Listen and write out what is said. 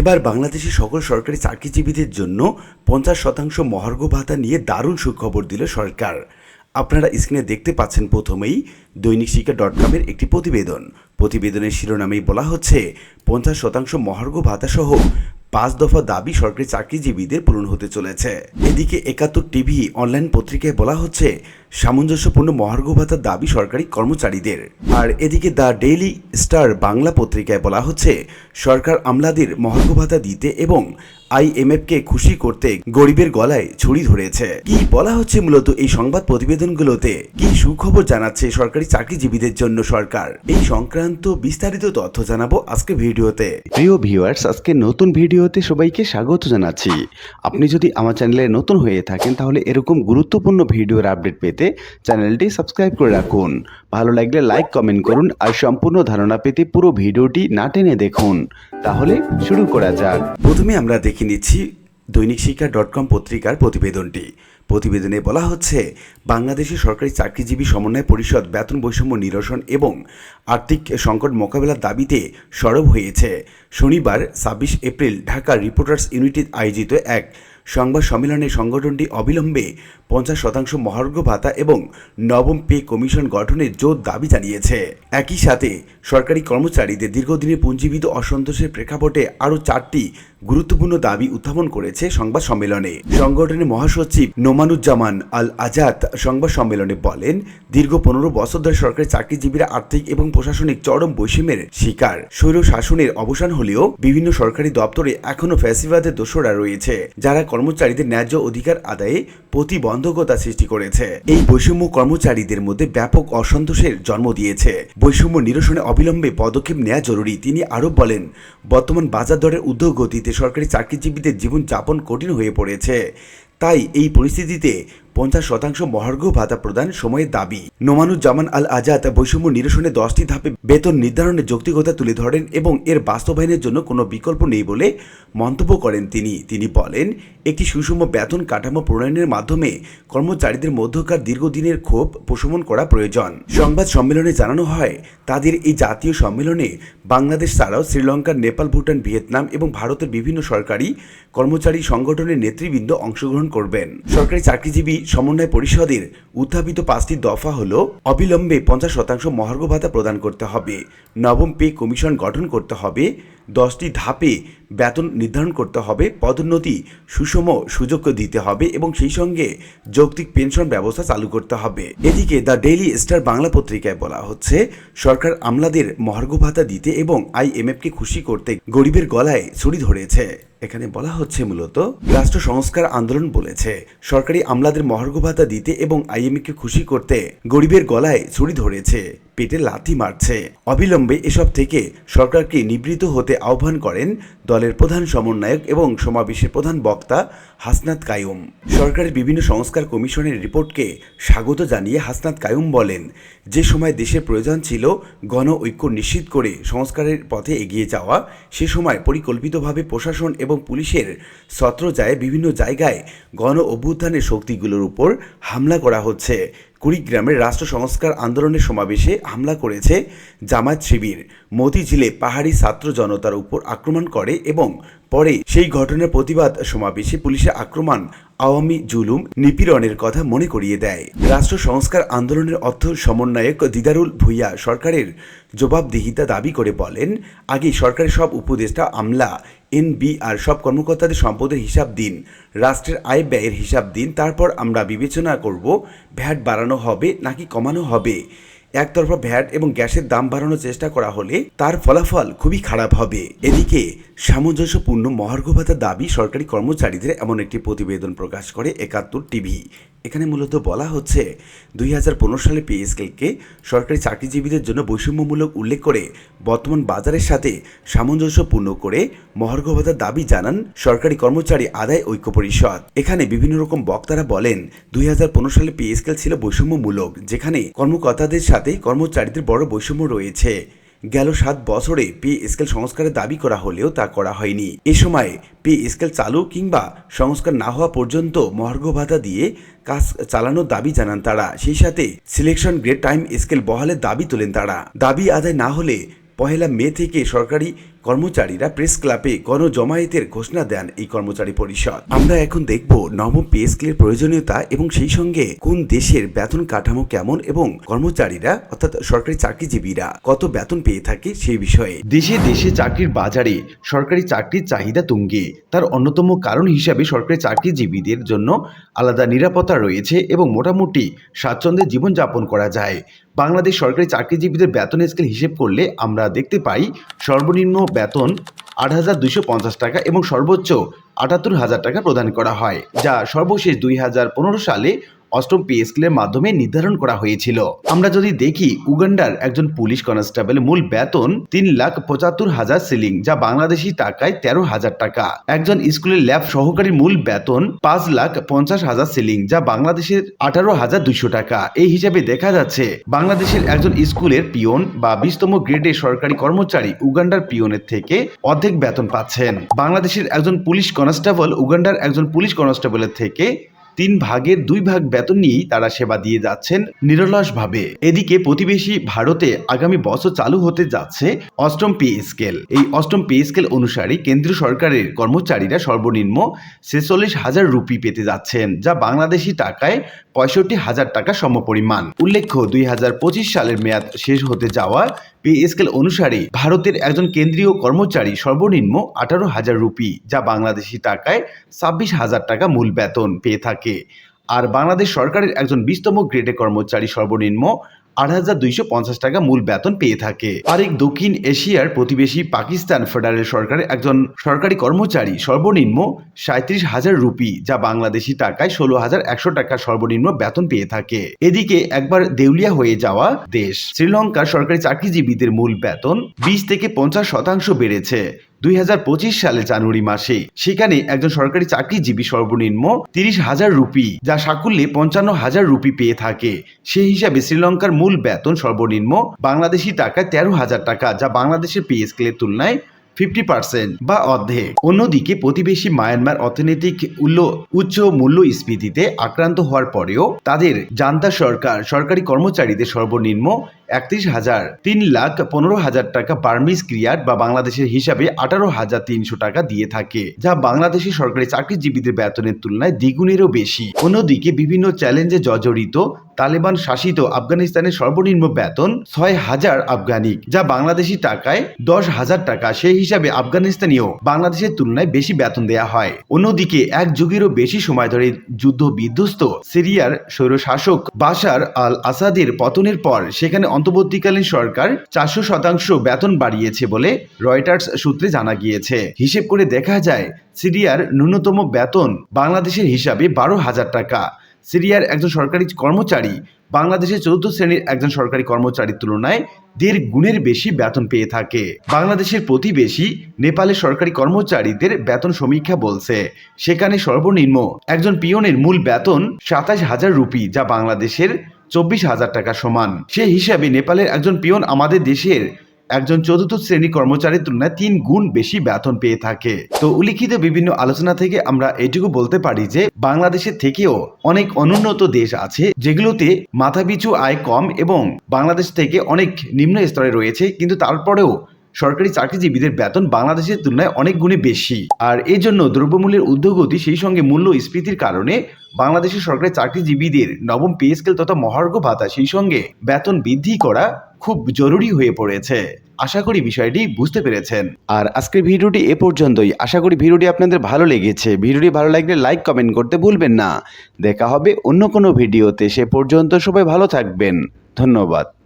এবার বাংলাদেশের সকল সরকারি চাকরিজীবীদের জন্য পঞ্চাশ শতাংশ মহার্ঘ ভাতা নিয়ে দারুণ সুখবর দিল সরকার। আপনারা স্ক্রিনে দেখতে পাচ্ছেন প্রথমেই দৈনিক শিক্ষা ডট কমের একটি প্রতিবেদন। প্রতিবেদনের শিরোনামেই বলা হচ্ছে, পঞ্চাশ শতাংশ মহার্ঘ ভাতা সহ পাঁচ দফা দাবি সরকারি চাকরিজীবীদের পূরণ হতে চলেছে। এদিকে একাত্তর টিভি অনলাইন পত্রিকায় বলা হচ্ছে সামঞ্জস্যপূর্ণ মহার্ঘ ভাতার দাবি সরকারি কর্মচারীদের। আর এদিকে দ্য ডেইলি স্টার বাংলা পত্রিকায় বলা হচ্ছে, সরকার আমলাদের মহার্ঘ ভাতা দিতে এবং আইএমএফকে খুশি করতে গরিবের গলায় ছুরি ধরেছে। কি বলা হচ্ছে মূলত এই সংবাদ প্রতিবেদনগুলোতে? কি সুখবর জানাচ্ছে সরকারি চাকরিজীবীদের জন্য সরকার? এই সংক্রান্ত বিস্তারিত তথ্য জানাব আজকে ভিডিওতে। প্রিয় ভিউয়ার্স আজকে নতুন ভিডিওতে সবাইকে স্বাগত জানাচ্ছি। আপনি যদি আমার চ্যানেলে নতুন হয়ে থাকেন, তাহলে এরকম গুরুত্বপূর্ণ ভিডিওর আপডেট পেতে চ্যানেলটি সাবস্ক্রাইব করে রাখুন। ভালো লাগলে লাইক, কমেন্ট করুন আর সম্পূর্ণ ধারণা পেতে পুরো ভিডিওটি না টেনে দেখুন। তাহলে শুরু করা যাক। প্রথমে আমরা দেখে নিচ্ছি দৈনিক শিক্ষা ডট কম পত্রিকার প্রতিবেদনটি। প্রতিবেদনে বলা হচ্ছে, বাংলাদেশের সরকারি চাকরিজীবী সমন্বয় পরিষদ বেতন বৈষম্য নিরসন এবং আর্থিক সংকট মোকাবেলার দাবিতে সরব হয়েছে। শনিবার ছাব্বিশ এপ্রিল ঢাকা রিপোর্টার্স ইউনিটি আয়োজিত এক সংবাদ সম্মেলনে সংগঠনটি অবিলম্বে পঞ্চাশ শতাংশ মহার্ঘ ভাতা এবং নবম পে কমিশন গঠনের জোর দাবি জানিয়েছে। একই সাথে সরকারি কর্মচারীদের দীর্ঘদিনের পুঞ্জীবিত অসন্তোষের প্রেক্ষাপটে আরও চারটি গুরুত্বপূর্ণ দাবি উত্থাপন করেছে সংবাদ সম্মেলনে। সংগঠনের মহাসচিব নোমানুজ্জামান আল আজাদ সংবাদ সম্মেলনে বলেন, দীর্ঘ পনেরো বছর ধরে সরকারি চাকরিজীবীরা আর্থিক এবং প্রশাসনিক চরম বৈষম্যের শিকার। স্বৈর শাসনের অবসান হলেও বিভিন্ন সরকারি দপ্তরে এখনও ফ্যাসিবাদের দোষরা রয়েছে, যারা কর্মচারীদের ন্যায্য অধিকার আদায়ে প্রতিবন্ধকতা সৃষ্টি করেছে। এই বৈষম্য কর্মচারীদের মধ্যে ব্যাপক অসন্তোষের জন্ম দিয়েছে। বৈষম্য নিরসনে অবিলম্বে পদক্ষেপ নেওয়া জরুরি, তিনি আরও বলেন, বর্তমান বাজার দরের উদ্যোগ গতিতে সরকারি চাকরিজীবীদের জীবনযাপন কঠিন হয়ে পড়েছে। তাই এই পরিস্থিতিতে পঞ্চাশ শতাংশ মহার্ঘ ভাতা প্রদান সময়ের দাবি। নোমানুজ্জামান আল আজাদ বৈষম্য নিরসনে দশটি ধাপে বেতন নির্ধারণের যৌক্তিকতা তুলে ধরেন এবং এর বাস্তবায়নের জন্য কোনো বিকল্প নেই বলে মন্তব্য করেন তিনি। তিনি বলেন, একটি সুষম বেতন কাঠামো প্রণয়নের মাধ্যমে কর্মচারীদের মধ্যকার দীর্ঘদিনের ক্ষোভ প্রশমন করা প্রয়োজন। সংবাদ সম্মেলনে জানানো হয়, তাদের এই জাতীয় সম্মেলনে বাংলাদেশ ছাড়াও শ্রীলঙ্কা, নেপাল, ভুটান, ভিয়েতনাম এবং ভারতের বিভিন্ন সরকারি কর্মচারী সংগঠনের নেতৃবৃন্দ অংশগ্রহণ করবেন। সরকারি চাকরিজীবী সমন্বয় পরিষদের উত্থাপিত পাঁচটি দফা হল, অবিলম্বে পঞ্চাশ শতাংশ মহার্ঘ ভাতা প্রদান করতে হবে, নবম পে কমিশন গঠন করতে হবে, দশটি ধাপে বেতন নির্ধারণ করতে হবে, পদোন্নতি সুষম সুযোগ দিতে হবে এবং সেই সঙ্গে যৌক্তিক পেনশন ব্যবস্থা চালু করতে হবে। এদিকে দ্য ডেইলি স্টার বাংলা পত্রিকায় বলা হচ্ছে, সরকার আমলাদের মহার্ঘ ভাতা দিতে এবং আইএমএফকে খুশি করতে গরিবের গলায় ছুরি ধরেছে। এখানে বলা হচ্ছে মূলত, রাষ্ট্র সংস্কার আন্দোলন বলেছে, সরকারি আমলাদের মহার্ঘ ভাতা দিতে এবং আইএমএকে খুশি করতে গরিবের গলায় ছুরি ধরেছে। পেটে লাথি মারছে। অবিলম্বে এসব থেকে সরকারকে নিবৃত হতে আহ্বান করেন দলের প্রধান সমন্বয়ক এবং সমাবেশের প্রধান বক্তা হাসনাত কায়ুম। সরকারের বিভিন্ন সংস্কার কমিশনের রিপোর্টকে স্বাগত জানিয়ে হাসনাত কায়ুম বলেন, যে সময় দেশের প্রয়োজন ছিল গণ ঐক্য নিশ্চিত করে সংস্কারের পথে এগিয়ে যাওয়া, সে সময় পরিকল্পিতভাবে প্রশাসন এবং পুলিশের ছত্রজায় বিভিন্ন জায়গায় গণ অভ্যুত্থানের শক্তিগুলোর উপর হামলা করা হচ্ছে। কুড়িগ্রামের রাষ্ট্র সংস্কার আন্দোলনের সমাবেশে হামলা করেছে জামায়াত শিবির। মতিঝিলে পাহাড়ি ছাত্র জনতার উপর আক্রমণ করে এবং পরে সেই ঘটনার প্রতিবাদ সমাবেশে পুলিশের আক্রমণ আওয়ামী জুলুম নিপীড়নের কথা মনে করিয়ে দেয়। রাষ্ট্র সংস্কার আন্দোলনের অর্থ সমন্বয়ক দিদারুল ভুইয়া সরকারের জবাবদিহিতা দাবি করে বলেন, আগে সরকারের সব উপদেষ্টা আমলা এনবিআর সব কর্মকর্তাদের সম্পদের হিসাব দিন, রাষ্ট্রের আয় ব্যয়ের হিসাব দিন, তারপর আমরা বিবেচনা করব ভ্যাট বাড়ানো হবে নাকি কমানো হবে। একতরফা ভ্যাট এবং গ্যাসের দাম বাড়ানোর চেষ্টা করা হলে তার ফলাফল খুবই খারাপ হবে। এদিকে সামঞ্জস্যপূর্ণ মহার্ঘ ভাতার দাবি সরকারি কর্মচারীদের এমন একটি প্রতিবেদন প্রকাশ করে একাত্তর টিভি। এখানে মূলত বলা হচ্ছে দুই হাজার পনেরো সালে পে স্কেলকে সরকারি চাকরিজীবীদের জন্য বৈষম্যমূলক উল্লেখ করে বর্তমান বাজারের সাথে সামঞ্জস্যপূর্ণ করে মহার্ঘ ভাতার দাবি জানান সরকারি কর্মচারী আদায় ঐক্য পরিষদ। এখানে বিভিন্ন রকম বক্তারা বলেন, দুই হাজার পনেরো সালে পে স্কেল ছিল বৈষম্যমূলক, যেখানে কর্মকর্তাদের সাথে কর্মচারীদের বড় বৈষম্য রয়েছে। গেল সাত বছরে পে স্কেল সংস্কারের দাবি করা হলেও তা করা হয়নি। এ সময় পে স্কেল চালু কিংবা সংস্কার না হওয়া পর্যন্ত মহার্ঘ ভাতা দিয়ে কাজ চালানোর দাবি জানান তারা। সেই সাথে সিলেকশন গ্রেড টাইম স্কেল বহালের দাবি তোলেন তারা। দাবি আদায় না হলে পহেলা মে থেকে সরকারি কর্মচারীরা প্রেস ক্লাবে গণজমায়েতের ঘোষণা দেন এই কর্মচারী পরিষদ। আমরা এখন দেখব নবম পে স্কেলের প্রয়োজনীয়তা এবং সেই সঙ্গে কোন দেশের বেতন কাঠামো কেমন এবং কর্মচারীরা, অর্থাৎ সরকারি চাকরিজীবীরা, কত বেতন পেয়ে থাকে সেই বিষয়ে। দেশে দেশে চাকরির বাজারে সরকারি চাকরির চাহিদা তুঙ্গে। তার অন্যতম কারণ হিসাবে সরকারি চাকরিজীবীদের জন্য আলাদা নিরাপত্তা রয়েছে এবং মোটামুটি স্বাচ্ছন্দ্যে জীবনযাপন করা যায়। বাংলাদেশ সরকারি চাকরিজীবীদের বেতন স্কেল হিসেব করলে আমরা দেখতে পাই সর্বনিম্ন বেতন আট হাজার দুইশো পঞ্চাশ টাকা এবং সর্বোচ্চ আটাত্তর হাজার টাকা প্রদান করা হয়, যা সর্বশেষ দুই হাজার পনেরো সালে অষ্টম পে স্কেলের মাধ্যমে নির্ধারণ করা হয়েছিল। আমরা যদি দেখি, উগান্ডার একজন পুলিশ কনস্টেবল মূল বেতন তিন লাখ পঁচাত্তর হাজার সিলিং, যা বাংলাদেশি টাকায় তেরো হাজার টাকা। একজন স্কুলের ল্যাব সহকারী মূল বেতন পাঁচ লাখ পঞ্চাশ হাজার সিলিং, যা বাংলাদেশের আঠারো হাজার দুইশো টাকা। এই হিসাবে দেখা যাচ্ছে, বাংলাদেশের একজন স্কুলের পিয়ন বা বিশতম গ্রেডের সরকারি কর্মচারী উগান্ডার পিয়নের থেকে অর্ধেক বেতন পাচ্ছেন। বাংলাদেশের একজন পুলিশ কনস্টেবল, উগান্ডার একজন পুলিশ কনস্টেবলের থেকে তিন ভাগের দুই ভাগ বেতন নিয়েই তারা সেবা দিয়ে যাচ্ছেন নিরলসভাবে। এদিকে প্রতিবেশী ভারতে আগামী বছর চালু হতে যাচ্ছে অষ্টম পে স্কেল। এই অষ্টম পে স্কেল অনুসারে কেন্দ্রীয় সরকারের কর্মচারীরা সর্বনিম্ন ছেচল্লিশ হাজার রুপি পেতে যাচ্ছেন, যা বাংলাদেশি টাকায় পঁয়ষট্টি হাজার টাকা সমপরিমাণ। উল্লেখ্য, দুই হাজার পঁচিশ সালের মেয়াদ শেষ হতে যাওয়া পে স্কেল অনুসারে ভারতের একজন কেন্দ্রীয় কর্মচারী সর্বনিম্ন আঠারো হাজার রুপি, যা বাংলাদেশি টাকায় ছাব্বিশ হাজার টাকা মূল বেতন পেয়ে থাকে। আর বাংলাদেশ সরকারের একজন বিস্তম গ্রেডে কর্মচারী সর্বনিম্ন আট হাজার দুইশো পঞ্চাশ টাকা মূল বেতন পেয়ে থাকে। আরেক দক্ষিণ এশিয়ার প্রতিবেশী পাকিস্তান ফেডারেল সরকারের একজন সরকারি কর্মচারী সর্বনিম্ন সাঁত্রিশ হাজার রুপি, যা বাংলাদেশি টাকায় ষোলো হাজার একশো টাকা সর্বনিম্ন বেতন পেয়ে থাকে। এদিকে একবার দেউলিয়া হয়ে যাওয়া দেশ, শ্রীলঙ্কার সরকারি চাকরিজীবীদের মূল বেতন বিশ থেকে পঞ্চাশ শতাংশ বেড়েছে। দুই সালে জানুয়ারি মাসে। সেখানে একজন সরকারি চাকরিজীবী সর্বনিম্ন তিরিশ হাজার রুপি, যা সাকুল্যে পঞ্চান্ন হাজার রুপি পেয়ে থাকে। সেই হিসাবে শ্রীলঙ্কার মূল বেতন সর্বনিম্ন বাংলাদেশি টাকায় তেরো হাজার টাকা, যা বাংলাদেশের পে স্কেলের তুলনায় ফিফটি পার্সেন্ট বা অর্ধেক। অন্যদিকে প্রতিবেশী মায়ানমার অর্থনৈতিক উচ্চ মূল্যস্ফীতিতে আক্রান্ত হওয়ার পরেও তাদের জান্তা সরকার সরকারি কর্মচারীদের সর্বনিম্ন একত্রিশ হাজার তিন লাখ পনেরো হাজার টাকা বার্মিজ ক্রিয়ার বা বাংলাদেশের হিসাবে আঠারো হাজার তিনশো টাকা দিয়ে থাকে, যা বাংলাদেশের সরকারি চাকরিজীবীদের বেতনের তুলনায় দ্বিগুণেরও বেশি। অন্যদিকে বিভিন্ন চ্যালেঞ্জে জর্জরিত তালেবান শাসিত আফগানিস্তানের সর্বনিম্ন বেতন ছয় হাজার আফগানিক, যা বাংলাদেশি টাকায় দশ হাজার টাকা। সেই হিসাবে আফগানিস্তানীয় বাংলাদেশের তুলনায় বেশি বেতন দেয়া হয়। অন্যদিকে এক যুগেরও বেশি সময় ধরে যুদ্ধ বিধ্বস্ত সিরিয়ার স্বৈরশাসক বাশার আল আসাদের পতনের পর সেখানে অন্তর্বর্তীকালীন সরকার চারশো শতাংশ বেতন বাড়িয়েছে বলে রয়টার্স সূত্রে জানা গিয়েছে। হিসেব করে দেখা যায়, সিরিয়ার ন্যূনতম বেতন বাংলাদেশের হিসাবে বারো হাজার টাকা। সিরিয়ার একজন সরকারি কর্মচারী বাংলাদেশের চতুর্থ শ্রেণির একজন সরকারি কর্মচারীর তুলনায় দেড় গুণের বেশি বেতন পেয়ে থাকে। বাংলাদেশের প্রতিবেশী নেপালের সরকারি কর্মচারীদের বেতন সমীক্ষা বলছে, সেখানে সর্বনিম্ন একজন পিয়নের মূল বেতন সাতাশ হাজার রুপি, যা বাংলাদেশের চব্বিশ হাজার টাকা সমান। সে হিসাবে নেপালের একজন পিয়ন আমাদের দেশের একজন চতুর্থ শ্রেণি কর্মচারীর তুলনায় তিন গুণ বেশি বেতন পেয়ে থাকে। তো উল্লিখিত বিভিন্ন আলোচনা থেকে আমরা এটুকু বলতে পারি যে, বাংলাদেশের থেকেও অনেক অনুন্নত দেশ আছে, যেগুলোতে মাথাপিছু আয় কম এবং বাংলাদেশ থেকে অনেক নিম্ন স্তরে রয়েছে, কিন্তু তারপরেও সরকারি চাকরিজীবীদের বেতন বাংলাদেশের তুলনায় অনেক গুণে বেশি। আর এই জন্য দ্রব্যমূল্যের ঊর্ধ্বগতি সেই সঙ্গে মূল্য স্ফীতির কারণে বাংলাদেশের সরকারি চাকরিজীবীদের নবম পে স্কেল তথা মহার্ঘ ভাতা সেই সঙ্গে বেতন বৃদ্ধি করা খুব জরুরি হয়ে পড়েছে। আশা করি বিষয়টি বুঝতে পেরেছেন। আর আজকের ভিডিওটি এ পর্যন্তই। আশা করি ভিডিওটি আপনাদের ভালো লেগেছে। ভিডিওটি ভালো লাগলে লাইক, কমেন্ট করতে ভুলবেন না। দেখা হবে অন্য কোনো ভিডিওতে। সে পর্যন্ত সবাই ভালো থাকবেন। ধন্যবাদ।